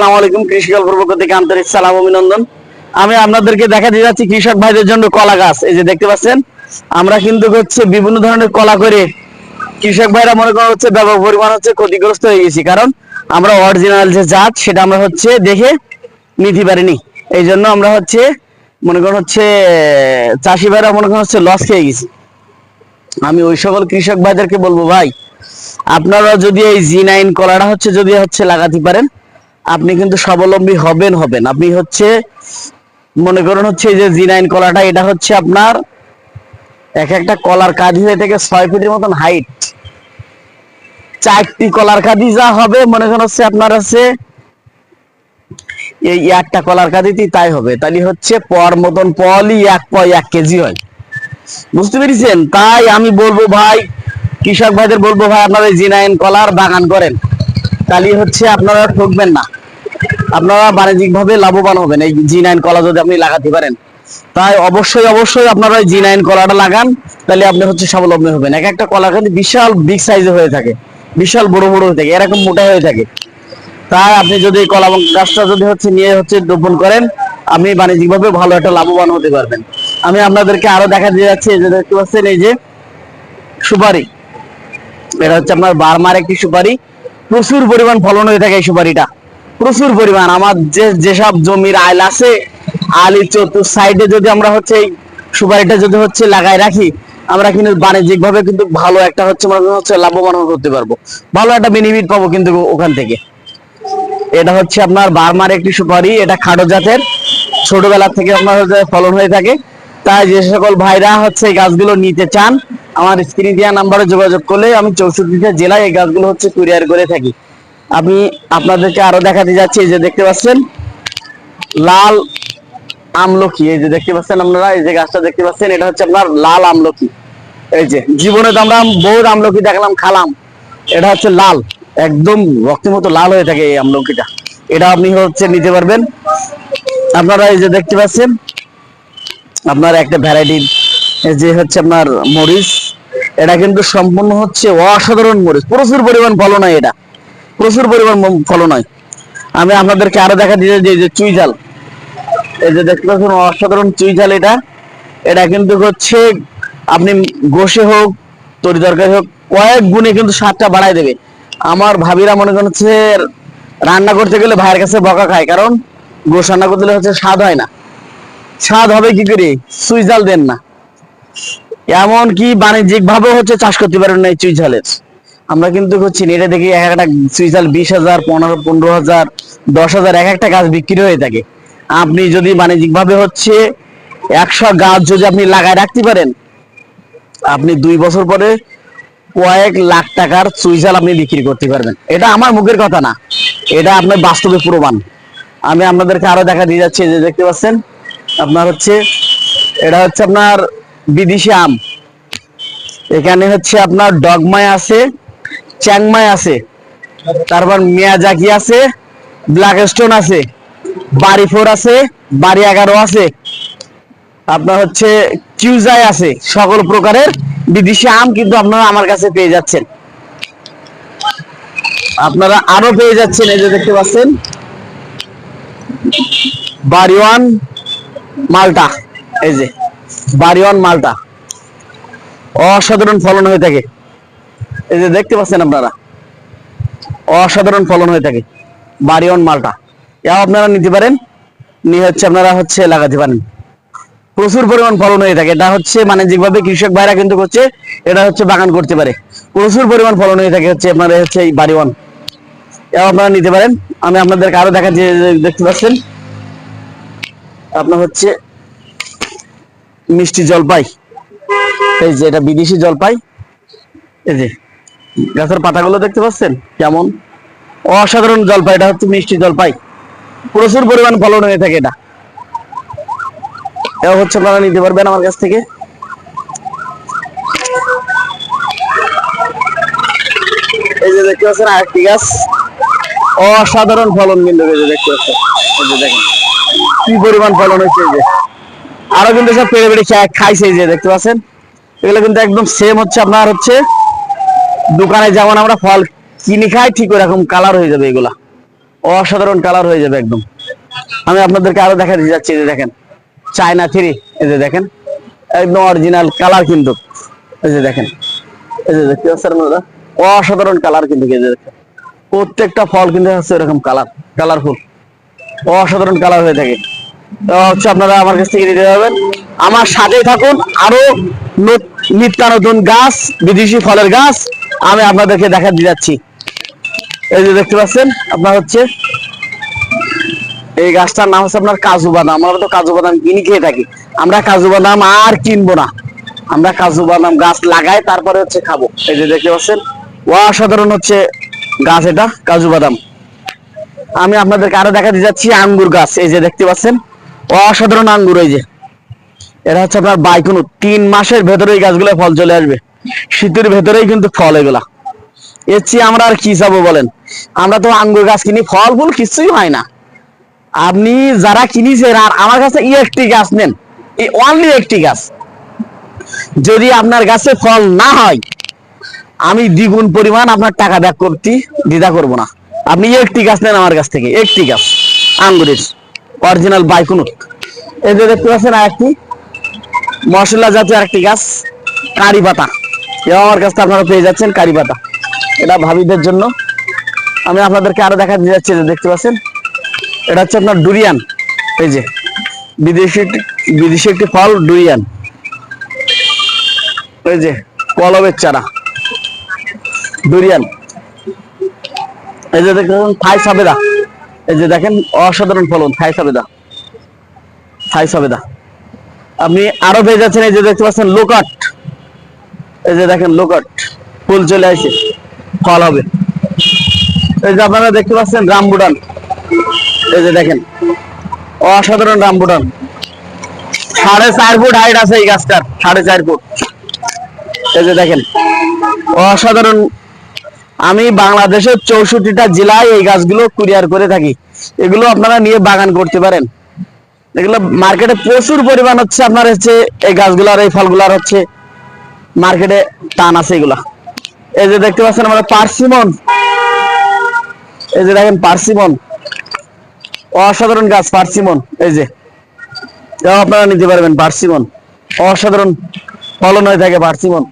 আসসালামু আলাইকুম, কৃষি গল্পের পক্ষ থেকে আন্তরিক সালাম, অভিনন্দন। আমি আপনাদেরকে দেখাতে যাচ্ছি কৃষক ভাইদের জন্য কলা গাছ। এই যে দেখতে পাচ্ছেন, আমরা কিন্তু হচ্ছে বিভিন্ন ধরনের কলা করে কৃষক ভাইরা মনে করেন হচ্ছে ব্যাপক পরিমাণ হচ্ছে ক্ষতিগ্রস্ত হয়ে গেছি। কারণ আমরা অরিজিনাল যে জাত, সেটা আমরা হচ্ছে দেখে নিতে পারিনি। এই জন্য আমরা হচ্ছে মনে করেন হচ্ছে, চাষি ভাইরা মনে করেন হচ্ছে লস খেয়ে গেছি। আমি ওই সকল কৃষক ভাইদেরকে বলব, ভাই, আপনারা যদি এই জি নাইন কলাটা হচ্ছে যদি হচ্ছে লাগাতে পারেন আপনি কিন্তু স্বাবলম্বী হবেন হবেন। আপনি হচ্ছে, মনে করুন হচ্ছে এই যে জি নাইন কলাটা, এটা হচ্ছে আপনার এক একটা কলার কাঁদি হয়ে থেকে ছয় ফিটের মতন হাইট চারটি কলার কাঁদি যা হবে, মনে করেন হচ্ছে আপনার হচ্ছে এই একটা কলার কাঁদিতেই তাই হবে। তাহলে হচ্ছে পর মতন পলই এক পয় এক কেজি হয়। বুঝতে পেরেছেন? তাই আমি বলব ভাই, কৃষক ভাইদের বলব ভাই, আপনারা জি নাইন কলার বাগান করেন। তাহলে হচ্ছে আপনারা ঠকবেন না। আপনারা বাণিজ্যিক ভাবে লাভবান হবেন। এই জি নাইন কলা যদি আপনি লাগাতে পারেন। তাই অবশ্যই অবশ্যই আপনারা জি নাইন কলাটা লাগান, তাহলে আপনি হচ্ছে স্বাবলম্বী হবেন। এক একটা কলা কিন্তু বিশাল বিগ সাইজে হয়ে থাকে, বিশাল বড় বড় হয়ে থাকে, এরকম মোটা হয়ে থাকে। তাই আপনি যদি কলা গাছটা যদি হচ্ছে নিয়ে হচ্ছে রোপণ করেন, আপনি বাণিজ্যিক ভাবে ভালো একটা লাভবান হতে পারবেন। আমি আপনাদেরকে আরও দেখা দিয়ে যাচ্ছি যে দেখতে পাচ্ছেন, এই যে সুপারি। এটা হচ্ছে আপনার বার্মার একটি সুপারি। প্রচুর পরিমাণ ফলন হয়ে থাকে এই সুপারিটা। প্রচুর পরিমাণ। আমার যে, যেসব জমির আইল আছে, আলি চতুর সাইডে যদি আমরা হচ্ছে এই সুপারিটা যদি হচ্ছে লাগাই রাখি, আমরা কিন্তু বাণিজ্যিক ভাবে কিন্তু ভালো একটা হচ্ছে মনে হচ্ছে লাভবান করতে পারব। ভালো একটা বেনিফিট পাবো কিন্তু ওখান থেকে। এটা হচ্ছে আপনার বার্মার একটি সুপারি, এটা খাটো জাতের। ছোটবেলা থেকে আপনার ফলন হয়ে থাকে। তাই যে সকল ভাইরা হচ্ছে এই গাছগুলো নিতে চান, আমার স্ক্রিন দেওয়া নাম্বারে যোগাযোগ করলে আমি চৌষট্টিটা জেলায় এই গাছগুলো হচ্ছে কুরিয়ার করে থাকি। আমি আপনাদেরকে আরও দেখাতে যাচ্ছি, এই যে দেখতে পাচ্ছেন? লাল আমলকি, এই যে দেখতে পাচ্ছেন আপনারা? এই যে গাছটা দেখতে পাচ্ছেন, এটা হচ্ছে আপনার লাল আমলকি। এই যে, জীবনে তো আমরা বহুত আমলকি দেখলাম, খালাম। এটা হচ্ছে লাল, একদম রক্তের মতো লাল হয়ে থাকে এই আমলকিটা। এটা আপনি হচ্ছে নিতে পারবেন। আপনারা এই যে দেখতে পাচ্ছেন, আপনার একটা ভ্যারাইটির যে হচ্ছে আপনার মরিচ। এটা কিন্তু সম্পূর্ণ হচ্ছে অসাধারণ মরিচ, প্রচুর পরিমাণ ফলন হয় এটা। প্রচুর পরিমাণ ফলন হয়। আমি আপনাদেরকে আরও দেখা দিতে যে যে চুই জাল এই যে দেখতে পাচ্ছেন, অসাধারণ চুই জাল এটা। এটা কিন্তু হচ্ছে আপনি গোশে হোক, তরি তরকারি হোক, কয়েক গুণে কিন্তু স্বাদটা বাড়ায় দেবে। আমার ভাবিরা মনে করেন হচ্ছে, রান্না করতে গেলে ভাইয়ের কাছে বকা খায়, কারণ গোস রান্না করতে হচ্ছে স্বাদ হয় না। স্বাদ হবে কি করে? সুই জাল দেন না। এমন কি বাণিজ্যিক ভাবে হচ্ছে চাষ করতে পারেন না এই চুই ঝালের। আমরা কিন্তু হচ্ছে নেটে দেখি এক একটা চুই বিশ হাজার, পনেরো পনেরো হাজার, দশ হাজার, এক একটা গাছ বিক্রি হয়ে থাকে। আপনি যদি বাণিজ্যিক ভাবে হচ্ছে একশো গাছ যদি আপনি লাগায় রাখতে পারেন, আপনি দুই বছর পরে কয়েক লাখ টাকার চুইঝাল আপনি বিক্রি করতে পারবেন। এটা আমার মুখের কথা না। এটা আপনার বাস্তবে প্রমাণ। আমি আপনাদেরকে আরও দেখা দিয়ে যাচ্ছি যে দেখতে পাচ্ছেন, আপনার হচ্ছে, এটা হচ্ছে আপনার বিদেশি আম। এখানে হচ্ছে আপনার ডগমাই আছে চ্যাংমাই আছে, তারপর মিয়াজাকি আছে ব্ল্যাক স্টোন আছে বাড়ি ফোর আছে বাড়ি এগারো আছে, আপনার হচ্ছে কিউজাই আছে, সকল প্রকারের বিদেশি আম কিন্তু আপনারা আমার কাছে পেয়ে যাচ্ছেন। আপনারা আরও পেয়ে যাচ্ছেন, এই যে দেখতে পাচ্ছেন। বাড়িওয়ান মালটা, এই যে বাড়িওয়ান মালটা। অসাধারণ ফলন হয়ে থাকে। এই যে দেখতে পাচ্ছেন আপনারা, অসাধারণ ফলন হয়ে থাকে বাড়িওয়ান মালটা। এও আপনারা নিতে পারেন, নিয়ে হচ্ছে আপনারা হচ্ছে লাগাতে পারেন। প্রচুর পরিমাণ ফলন হয়ে থাকে। এটা হচ্ছে বাণিজ্যিকভাবে কৃষক ভাইরা কিন্তু করছে, এটা হচ্ছে বাগান করতে পারে। প্রচুর পরিমাণ ফলন হয়ে থাকে হচ্ছে আপনার হচ্ছে এই বাড়িওয়ান। এও আপনারা নিতে পারেন। আমি আপনাদেরকে আরও দেখাচ্ছি দেখতে পাচ্ছেন। আপনার হচ্ছে মিষ্টি জলপাই। এই যে এটা বিদেশি জলপাই। এই যে গাছের পাতাগুলো দেখতে পাচ্ছেন? কেমন? অসাধারণ জলপাই, এটা হচ্ছে মিষ্টি জলপাই। প্রচুর পরিমাণ ফলন হয়ে থাকে এটা। এটা হচ্ছে আপনারা নিতে পারবেন আমার কাছ থেকে। এই যে দেখতে পাচ্ছেন আরেকটি গাছ। অসাধারণ ফলন কিন্তু এই যে দেখতে পাচ্ছেন। এই যে দেখেন, কি পরিমাণ ফলন হয়েছে এই যে। আরও কিন্তু সব পেড়ে পেড়ে খাইছে এই যে দেখতে পাচ্ছেন। এগুলো কিন্তু একদম সেম হচ্ছে আপনার হচ্ছে দোকানে যেমন আমরা ফল কিনে খাই, ঠিক ওরকম কালার হয়ে যাবে এগুলা। অসাধারণ কালার হয়ে যাবে একদম। আমি আপনাদেরকে আরও দেখা এই যে দেখেন। চায়না থ্রি এই যে দেখেন। একদম অরিজিনাল কালার কিন্তু। এই যে দেখেন। এই যে দেখতে পাচ্ছেন আপনারা? অসাধারণ কালার কিন্তু এই যে দেখেন। প্রত্যেকটা ফল কিন্তু হচ্ছে এরকম কালার কালারফুল অসাধারণ কালার হয়ে থাকে। হচ্ছে আপনারা আমার কাছ থেকে নিতে পারবেন। আমার সাথেই থাকুন। আরও নত- নিত্য নতুন গাছ, বিদেশি ফলের গাছ আমি আপনাদেরকে দেখা দিয়ে যাচ্ছি। এই যে দেখতে পাচ্ছেন, আপনার হচ্ছে এই গাছটার নাম হচ্ছে আপনার কাজু বাদাম। আমরা তো কাজু বাদাম কিনে খেয়ে থাকি। আমরা কাজু বাদাম আর কিনবো না। আমরা কাজু বাদাম গাছ লাগাই, তারপরে হচ্ছে খাব। এই যে দেখতে পাচ্ছেন, অসাধারণ হচ্ছে গাছ এটা, কাজু বাদাম। আমি আপনাদেরকে আরও দেখা দিয়ে যাচ্ছি আঙ্গুর গাছ। এই যে দেখতে পাচ্ছেন, অসাধারণ আঙ্গুর এই যে। এটা হচ্ছে আপনার বাইকুনু তিন মাসের ভেতরে এই গাছগুলো ফল চলে আসবে। শীতের ভেতরেই কিন্তু ফল এগুলা। এর চেয়ে আমরা আর কি চাবো বলেন? আমরা তো আঙ্গুর গাছ কিনি, ফল ফুল কিছুই হয় না। আপনি যারা কিনেছেন, আর আমার কাছে ই একটি গাছ নেন অনলি একটি গাছ। যদি আপনার গাছে ফল না হয়, আমি দ্বিগুণ পরিমাণ আপনার টাকা ব্যাক করতে দ্বিধা করব না। আপনি একটি গাছ নেন আমার কাছ থেকে একটি গাছ, আঙ্গুরের অরিজিনাল বাইকুনুট এই যে দেখতে পাচ্ছেন আর একটি মশলা জাতীয় আরেকটি গাছ, কারি পাতা। আমার কাছে আপনারা পেয়ে যাচ্ছেন কারি পাতা এটা ভাবিদের জন্য। আমি আপনাদেরকে আরও দেখা দিয়ে যাচ্ছি দেখতে পাচ্ছেন? এটা হচ্ছে আপনার ডুরিয়ান। এই যে, বিদেশি বিদেশি একটি ফল, ডুরিয়ান। এই যে কলবের চারা। ডুরিয়ান। এই যে পাচ্ছেন, থাই সাবেদা। এই যে দেখেন, অসাধারণ ফলন, থাই সাবেদা। থাই সাবেদা। আপনি আরও পেয়ে যাচ্ছেন, এই যে দেখতে পাচ্ছেন, লোকাট। এই যে দেখেন লোকাট ফুল চলে আসে, ফল হবে। এই যে আপনারা দেখতে পাচ্ছেন রামবুডান এই যে দেখেন, অসাধারণ রামবুটান। সাড়ে চার ফুট হাইট আছে এই গাছটার, সাড়ে চার ফুট। এই যে দেখেন, অসাধারণ। আমি বাংলাদেশের চৌষট্টিটা জেলায় এই গাছগুলো কুরিয়ার করে থাকি। এগুলো আপনারা নিয়ে বাগান করতে পারেন। এগুলো মার্কেটে প্রচুর পরিমাণ হচ্ছে আপনার হচ্ছে এই গাছগুলার এই ফলগুলার হচ্ছে মার্কেটে টান আছে এগুলা। এই যে দেখতে পাচ্ছেন আমরা পার্সিমন। এই যে দেখেন পার্সিমন। অসাধারণ গাছ পার্সিমন, এই যে। আপনারা নিতে পারবেন পার্সিমন। অসাধারণ ফলন হয়ে থাকে পার্সিমন।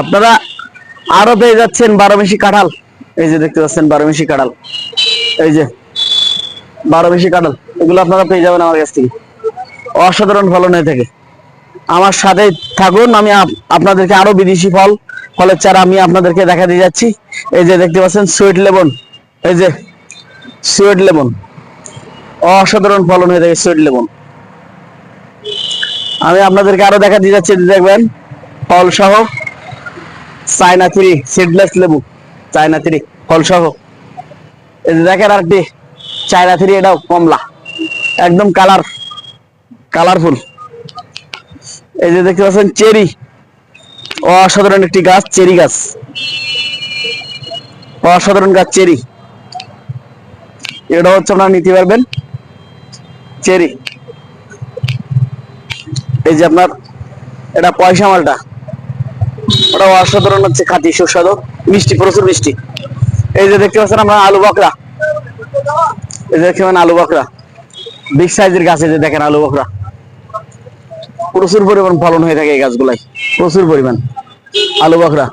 আপনারা আরও পেয়ে যাচ্ছেন বারো মেশি কাঁঠাল। এই যে দেখতে পাচ্ছেন বারো মেশি কাঁঠাল। এই যে বারো মেশি কাঁঠাল। এগুলো আপনারা পেয়ে যাবেন আমার কাছ থেকে। অসাধারণ ফলন হয়ে থাকে। আমার সাথে থাকুন, আমি আপ- আপনাদেরকে আরও বিদেশি ফল, ফলের চারা আমি আপনাদেরকে দেখা দিয়ে যাচ্ছি। এই যে দেখতে পাচ্ছেন সুইট লেবন এই যে সুইট লেমন অসাধারণ ফলন হয়ে থাকে সুইট লেমন আমি আপনাদেরকে আরও দেখা দিয়ে যাচ্ছি, দেখবেন। ফল সহ চায়না থ্রি সিডলেস লেবু। চায়না থ্রি ফল সহ এই যে দেখেন আরেকটি, চায়না থ্রি, এটাও কমলা। একদম কালার কালারফুল এই যে দেখতে পাচ্ছেন চেরি। অসাধারণ একটি গাছ, চেরি গাছ। অসাধারণ গাছ, চেরি। এটা হচ্ছে আপনারা নিতে পারবেন চেরি। এই যে আপনার, এটা পয়সা মালটা। ওটা অসাধারণ হচ্ছে খাঁটি, সুস্বাদু। মিষ্টি, প্রচুর মিষ্টি। এই যে দেখতে পাচ্ছেন আমরা আলু বকরা। এই যে দেখতে আলু বকরা। বিগ সাইজের গাছ এই যে দেখেন আলু বকরা। প্রচুর পরিমাণ ফলন হয়ে থাকে এই গাছগুলাই। প্রচুর পরিমাণ। আলু বকরা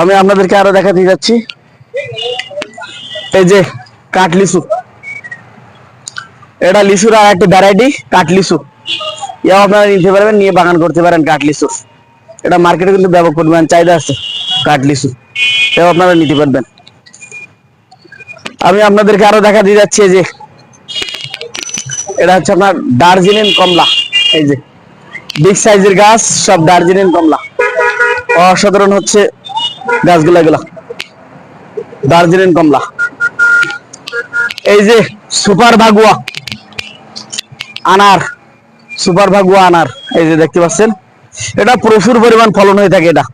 আমি আপনাদেরকে আরও দেখাতে যাচ্ছি। এই যে কাঠ লিচু এটা লিচুর আর একটা ভ্যারাইটি কাঠ লিচু এও আপনারা নিতে পারবেন, নিয়ে বাগান করতে পারেন কাঠ লিচু এটা মার্কেটে কিন্তু ব্যাপক পরিমাণ চাহিদা আছে কাঠ লিচু এও আপনারা নিতে পারবেন। আমি আপনাদেরকে আরও দেখা দিয়ে যাচ্ছি যে। এটা হচ্ছে আপনার দার্জিলিং কমলা, এই যে। বিগ সাইজের গাছ, সব দার্জিলিং কমলা। অসাধারণ হচ্ছে গাছগুলা, এগুলা। দার্জিলিং কমলা। এই যে সুপার ভাগুয়া, আনার, সুপার ভাগুয়া আনার, এই যে দেখতে পাচ্ছেন। এটা প্রচুর পরিমাণ ফলন হয়ে থাকে এটা।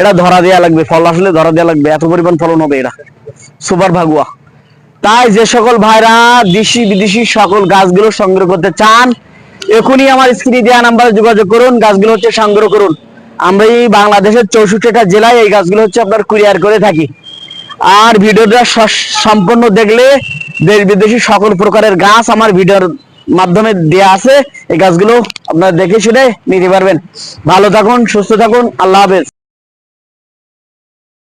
এটা ধরা দেওয়া লাগবে, ফল আসলে ধরা দেওয়া লাগবে, এত পরিমাণ ফলন হবে এটা। সুপার ভাগুয়া। তাই যে সকল ভাইরা দেশি বিদেশি সকল গাছগুলো সংগ্রহ করতে চান, এখনই আমার স্ক্রিনে দেওয়া নাম্বারে যোগাযোগ করুন, গাছগুলো হচ্ছে সংগ্রহ করুন। আমরা এই বাংলাদেশের চৌষট্টিটা জেলায় এই গাছগুলো হচ্ছে আপনার কুরিয়ার করে থাকি। আর ভিডিওটা সম্পূর্ণ দেখলে দেশ বিদেশি সকল প্রকারের গাছ আমার ভিডিওর মাধ্যমে দেয়া আছে। এই গাছগুলো আপনারা দেখে শুনে নিতে পারবেন। ভালো থাকুন, সুস্থ থাকুন, আল্লাহ হাফেজ।